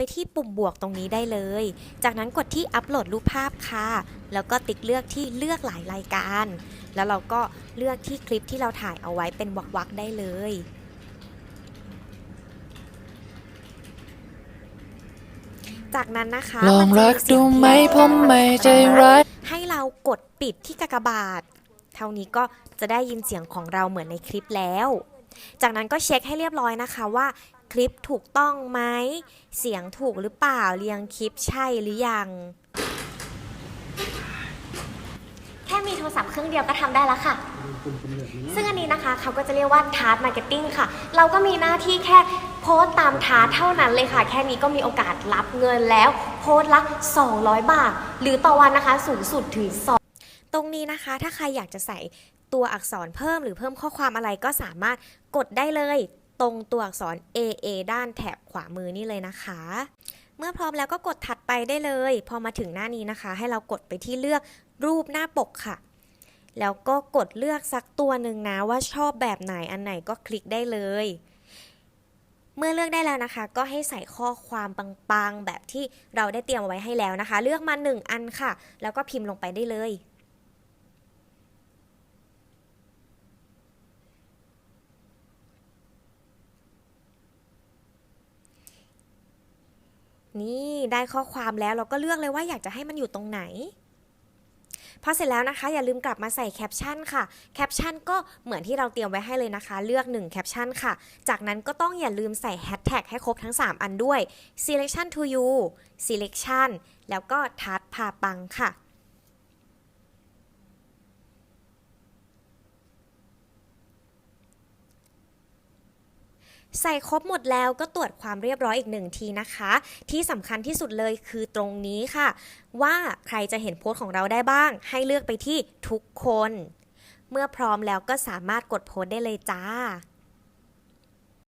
ไปที่ปุ่มบวกตรงนี้ได้เลย จากนั้นกดที่อัปโหลดรูปภาพค่ะ แล้วก็ติ๊กเลือกที่เลือกหลายรายการ แล้วเราก็เลือกที่คลิปที่เราถ่ายเอาไว้เป็นวักๆได้เลยจากนั้นนะคะลองรักดูไหมพลงผมไม่ใจร้ายให้เรากดปิดที่กากบาท เท่านี้ก็จะได้ยินเสียงของเราเหมือนในคลิปแล้ว จากนั้นก็เช็คให้เรียบร้อยนะคะว่า คลิปถูกต้องไหม เสียงถูกหรือเปล่า เรียงคลิปใช่หรือยัง แค่มีโทรศัพท์เครื่องเดียวก็ทำได้แล้วค่ะ ซึ่งอันนี้นะคะเขาก็จะเรียกว่า Task Marketing ค่ะ เราก็มีหน้าที่แค่โพสต์ตามทาร์เท่านั้นเลยค่ะ แค่นี้ก็มีโอกาสรับเงินแล้ว โพสต์ละ 200 บาท หรือต่อวันนะคะสูงสุดถึง2ตรงนี้นะคะถ้าใครอยากจะใส่ตัวอักษรเพิ่มหรือเพิ่มข้อความอะไรก็สามารถกดได้เลย ตรงตัวอักษร AA ด้านแถบขวามือนี่เลยนะคะ เมื่อพร้อมแล้วก็กดถัดไปได้เลย พอมาถึงหน้านี้นะคะ ให้เรากดไปที่เลือกรูปหน้าปกค่ะ แล้วก็กดเลือกสักตัวหนึ่งนะว่าชอบแบบไหนอันไหนก็คลิกได้เลยเมื่อเลือกได้แล้วนะคะ ก็ให้ใส่ข้อความปังๆ แบบที่เราได้เตรียมไว้ให้แล้วนะคะ เลือกมา 1 อันค่ะ แล้วก็พิมพ์ลงไปได้เลย นี่ได้ข้อความแล้วเราก็เลือกเลยว่าอยากจะให้มันอยู่ตรงไหนพอเสร็จแล้วนะคะ อย่าลืมกลับมาใส่แคปชั่นค่ะแคปชั่นก็เหมือนที่เราเตรียมไว้ให้เลยนะคะ เลือก1แคปชั่นค่ะ จากนั้นก็ต้องอย่าลืมใส่แฮชแท็กให้ครบทั้ง 3 อันด้วย selection to you selection แล้วก็ทัดพาปังค่ะ ใส่ครบหมดแล้วก็ตรวจความเรียบร้อยอีกหนึ่งทีนะคะ ที่สำคัญที่สุดเลยคือตรงนี้ค่ะ ว่าใครจะเห็นโพสต์ของเราได้บ้าง ให้เลือกไปที่ทุกคน เมื่อพร้อมแล้วก็สามารถกดโพสต์ได้เลยจ้า